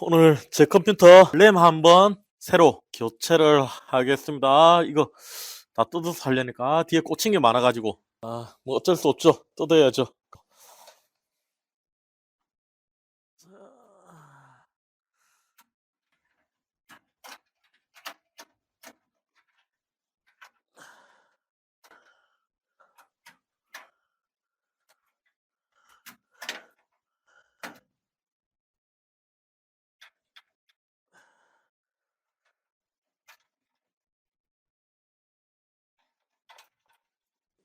오늘 제 컴퓨터 램 한번 새로 교체를 하겠습니다. 이거 다 뜯어서 하려니까 뒤에 꽂힌 게 많아가지고 아, 뭐 어쩔 수 없죠. 뜯어야죠.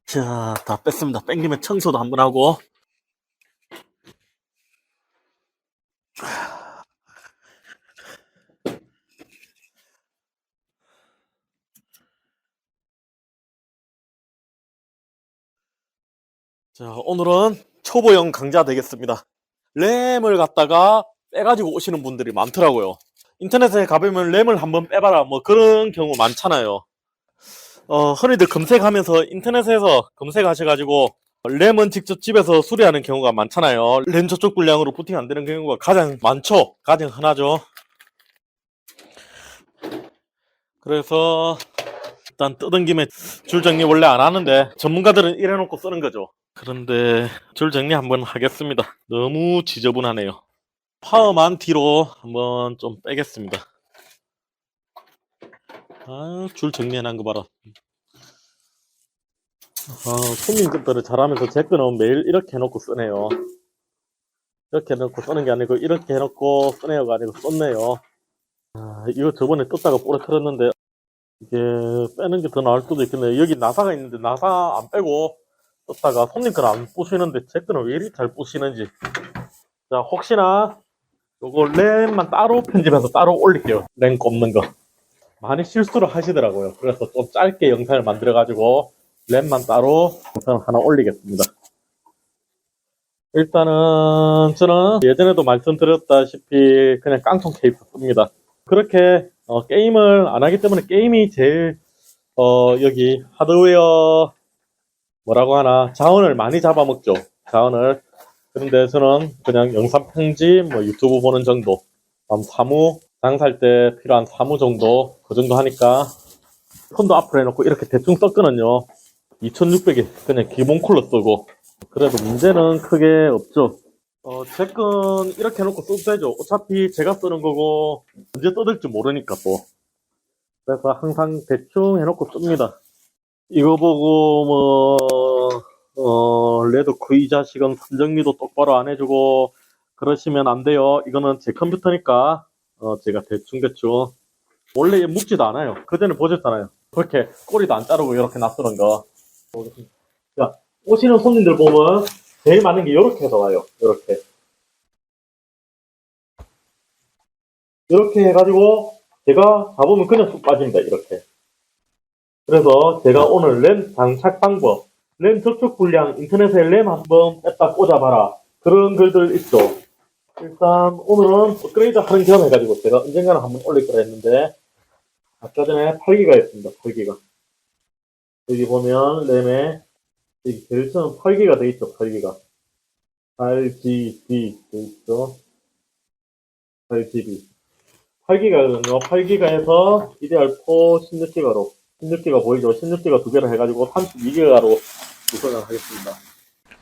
자, 다 뺐습니다. 뺀김에 청소도 한번 하고. 자, 오늘은 초보형 강좌 되겠습니다. 램을 갖다가 빼가지고 오시는 분들이 많더라고요. 인터넷에 가보면 램을 한번 빼봐라. 뭐 그런 경우 많잖아요. 어, 흔히들 검색하면서 인터넷에서 검색하셔가지고 램은 직접 집에서 수리하는 경우가 많잖아요. 램 저쪽 분량으로 부팅 안 되는 경우가 가장 많죠. 가장 흔하죠. 그래서 일단 뜯은 김에 줄 정리 원래 안 하는데 전문가들은 이래 놓고 쓰는 거죠. 그런데 줄 정리 한번 하겠습니다. 너무 지저분하네요. 파워만 뒤로 한번 좀 빼겠습니다. 아, 줄 정리해놓은 거 봐라. 아, 손님들을 잘하면서 제 거는 매일 이렇게 해놓고 쓰네요. 이렇게 해놓고 쓰는 게 아니고, 이렇게 해놓고 쓰네요가 아니고 썼네요. 아, 이거 저번에 떴다가 부러뜨렸는데, 이게 빼는 게 더 나을 수도 있겠네요. 여기 나사가 있는데, 나사 안 빼고 떴다가 손님 거는 안 부시는데, 제 거는 왜 이리 잘 부시는지. 자, 혹시나, 요거 램만 따로 편집해서 따로 올릴게요. 램 꼽는 거. 많이 실수를 하시더라고요. 그래서 좀 짧게 영상을 만들어가지고 램만 따로 영상 하나 올리겠습니다. 일단은 저는 예전에도 말씀드렸다시피 그냥 깡통 케이프 씁니다. 그렇게 어, 게임을 안 하기 때문에 게임이 제일 어, 여기 하드웨어 뭐라고 하나 자원을 많이 잡아먹죠. 자원을 그런데 저는 그냥 영상 편집 뭐 유튜브 보는 정도 음, 사무 장 살 때 필요한 사무 정도 그 정도 하니까 폰도 앞으로 해놓고 이렇게 대충 썼거든요. 2600에 그냥 기본 쿨러 쓰고. 그래도 문제는 크게 없죠. 어, 제건 이렇게 해놓고 써도 되죠. 어차피 제가 쓰는 거고 언제 떠들지 모르니까 또. 그래서 항상 대충 해놓고 씁니다. 이거 보고 뭐 어, 레드 이 자식은 선정리도 똑바로 안 해주고 그러시면 안 돼요. 이거는 제 컴퓨터니까 어, 제가 대충대충 원래 묵지도 않아요. 그전에 보셨잖아요. 그렇게 꼬리도 안 자르고 이렇게 놔두는 거. 자, 오시는 손님들 보면 제일 많은 게 이렇게 해서 와요. 이렇게. 이렇게 해가지고 제가 잡으면 그냥 쑥 빠집니다. 이렇게. 그래서 제가 오늘 램 장착 방법, 램 접촉 불량, 인터넷에 램 한번 뺐다 꽂아봐라. 그런 글들 있죠. 일단 오늘은 업그레이드 하는 겸 해가지고 제가 언젠가는 한번 올릴 거라 했는데 아까 전에 8기가 였습니다 8기가. 여기 보면 램에 여기 제일 처음 8기가 돼 있죠 8기가. 8GB 돼 있죠 8GB 8기가거든요 8기가에서 DDR4 16기가로 16기가 보이죠? 16기가 두 개를 해가지고 32기가로 구성을 하겠습니다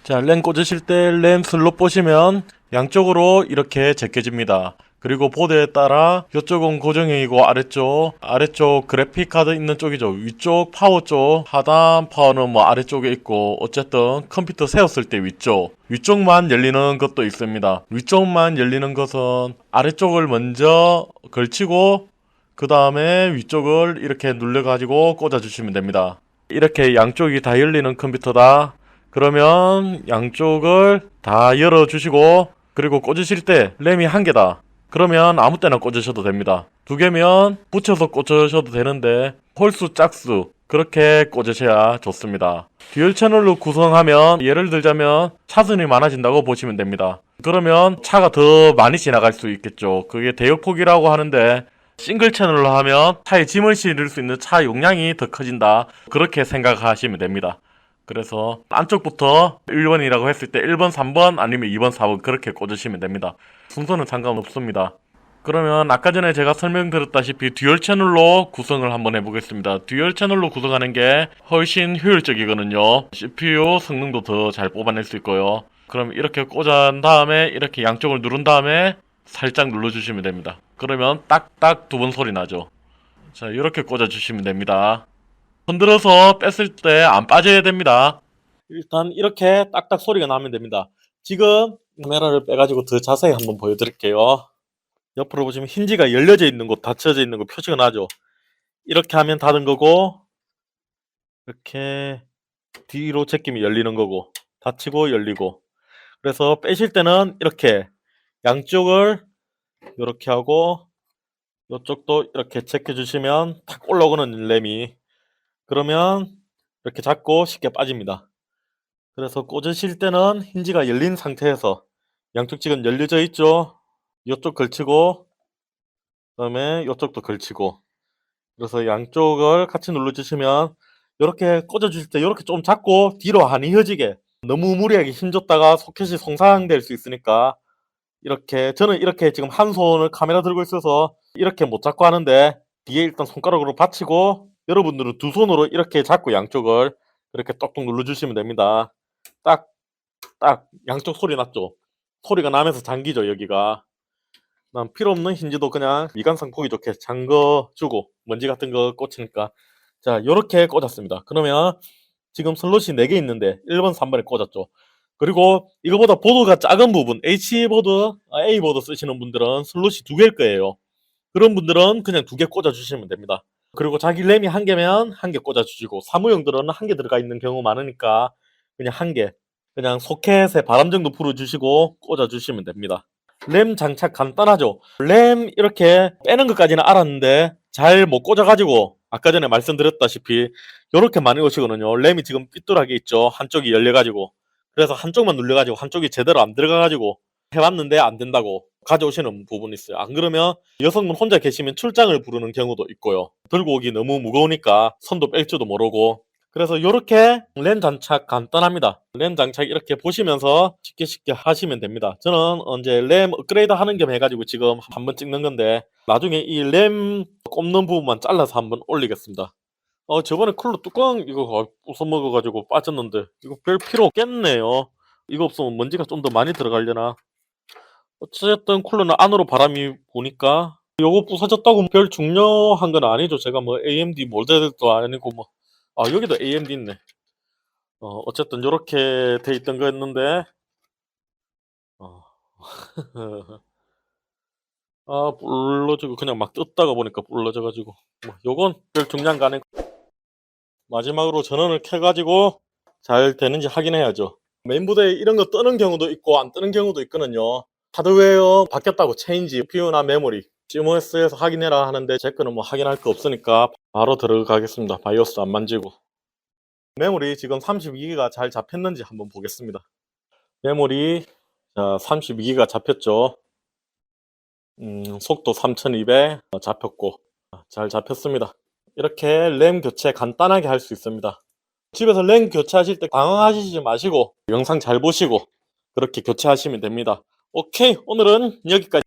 자, 램 꽂으실 때 램 슬롯 보시면 양쪽으로 이렇게 제껴집니다. 그리고 보드에 따라 이쪽은 고정형이고 아래쪽 아래쪽 그래픽 카드 있는 쪽이죠. 위쪽 파워 쪽 하단 파워는 뭐 아래쪽에 있고 어쨌든 컴퓨터 세웠을 때 위쪽. 위쪽만 열리는 것도 있습니다. 위쪽만 열리는 것은 아래쪽을 먼저 걸치고 그 다음에 위쪽을 이렇게 눌러 가지고 꽂아 주시면 됩니다. 이렇게 양쪽이 다 열리는 컴퓨터다 그러면 양쪽을 다 열어주시고 그리고 꽂으실 때 램이 한 개다. 그러면 아무 때나 꽂으셔도 됩니다. 두 개면 붙여서 꽂으셔도 되는데 홀수 짝수 그렇게 꽂으셔야 좋습니다. 듀얼 채널로 구성하면 예를 들자면 차선이 많아진다고 보시면 됩니다. 그러면 차가 더 많이 지나갈 수 있겠죠. 그게 대역폭이라고 하는데 싱글 채널로 하면 차에 짐을 실을 수 있는 차 용량이 더 커진다. 그렇게 생각하시면 됩니다. 그래서 안쪽부터 1번이라고 했을 때 1번, 3번 아니면 2번, 4번 그렇게 꽂으시면 됩니다. 순서는 상관없습니다. 그러면 아까 전에 제가 설명드렸다시피 듀얼 채널로 구성을 한번 해보겠습니다. 듀얼 채널로 구성하는 게 훨씬 효율적이거든요. CPU 성능도 더 잘 뽑아낼 수 있고요. 그럼 이렇게 꽂은 다음에 이렇게 양쪽을 누른 다음에 살짝 눌러주시면 됩니다. 그러면 딱딱 두 번 소리 나죠. 자, 이렇게 꽂아주시면 됩니다. 흔들어서 뺐을 때 안 빠져야 됩니다. 일단 이렇게 딱딱 소리가 나면 됩니다. 지금 카메라를 빼가지고 더 자세히 한번 보여드릴게요. 옆으로 보시면 힌지가 열려져 있는 곳, 닫혀져 있는 곳 표시가 나죠. 이렇게 하면 닫은 거고, 이렇게 뒤로 제끼면 열리는 거고, 닫히고 열리고. 그래서 빼실 때는 이렇게 양쪽을 이렇게 하고, 이쪽도 이렇게 제껴 주시면 탁 올라오는 램이. 그러면 이렇게 잡고 쉽게 빠집니다. 그래서 꽂으실 때는 힌지가 열린 상태에서 양쪽 지금 열려져 있죠. 이쪽 걸치고 그다음에 이쪽도 걸치고 그래서 양쪽을 같이 눌러주시면 이렇게 꽂아주실 때 이렇게 좀 잡고 뒤로 안 휘어지게 너무 무리하게 힘줬다가 소켓이 손상될 수 있으니까 이렇게 저는 이렇게 지금 한 손을 카메라 들고 있어서 이렇게 못 잡고 하는데 뒤에 일단 손가락으로 받치고 여러분들은 두 손으로 이렇게 잡고 양쪽을 이렇게 똑똑 눌러주시면 됩니다. 딱, 딱 양쪽 소리 났죠? 소리가 나면서 잠기죠 여기가. 난 필요 없는 힌지도 그냥 미관상 보기 좋게 잠궈주고 먼지 같은 거 꽂히니까 자 요렇게 꽂았습니다 그러면 지금 슬롯이 4개 있는데 1번 3번에 꽂았죠 그리고 이거보다 보드가 작은 부분 H보드, 아, A보드 쓰시는 분들은 슬롯이 2개일 거예요 그런 분들은 그냥 2개 꽂아주시면 됩니다 그리고 자기 램이 한 개면 한 개 꽂아주시고 사무용들은 한 개 들어가 있는 경우 많으니까 그냥 한 개 그냥 소켓에 바람 정도 불어주시고 꽂아주시면 됩니다 램 장착 간단하죠. 램 이렇게 빼는 것까지는 알았는데 잘 못 꽂아가지고 아까 전에 말씀드렸다시피 이렇게 많이 오시거든요. 램이 지금 삐뚤하게 있죠. 한쪽이 열려가지고 그래서 한쪽만 눌려가지고 한쪽이 제대로 안 들어가가지고 해봤는데 안 된다고 가져오시는 부분이 있어요. 안 그러면 여성분 혼자 계시면 출장을 부르는 경우도 있고요. 들고 오기 너무 무거우니까 손도 뺄 줄도 모르고 그래서 이렇게 램 장착 간단합니다. 램 장착 이렇게 보시면서 쉽게 쉽게 하시면 됩니다. 저는 이제 램 업그레이드 하는 겸 해가지고 지금 한번 찍는 건데 나중에 이 램 꼽는 부분만 잘라서 한번 올리겠습니다. 어 저번에 쿨러 뚜껑 이거 부숴 먹어가지고 빠졌는데 이거 별 필요 없겠네요. 이거 없으면 먼지가 좀 더 많이 들어가려나. 어쨌든 쿨러는 안으로 바람이 보니까 요거 부서졌다고 별 중요한 건 아니죠. 제가 뭐 AMD 모델도 아니고 뭐 아 여기도 AMD 있네. 어 어쨌든 요렇게 돼 있던 거였는데 어. 아 불러지고 그냥 막 뜯다가 보니까 불러져 가지고 뭐 요건 별 중요한 거 아니고 마지막으로 전원을 켜 가지고 잘 되는지 확인해야죠. 메인보드에 이런 거 뜨는 경우도 있고 안 뜨는 경우도 있거든요. 하드웨어 바뀌었다고 체인지, CPU나 메모리 CMOS에서 확인해라 하는데 제 거는 뭐 확인할 거 없으니까 바로 들어가겠습니다. 바이오스 안 만지고. 메모리 지금 32기가 잘 잡혔는지 한번 보겠습니다. 메모리 자, 32기가 잡혔죠. 음, 속도 3200 잡혔고 잘 잡혔습니다. 이렇게 램 교체 간단하게 할 수 있습니다. 집에서 램 교체하실 때 당황하시지 마시고 영상 잘 보시고 그렇게 교체하시면 됩니다. 오케이. 오늘은 여기까지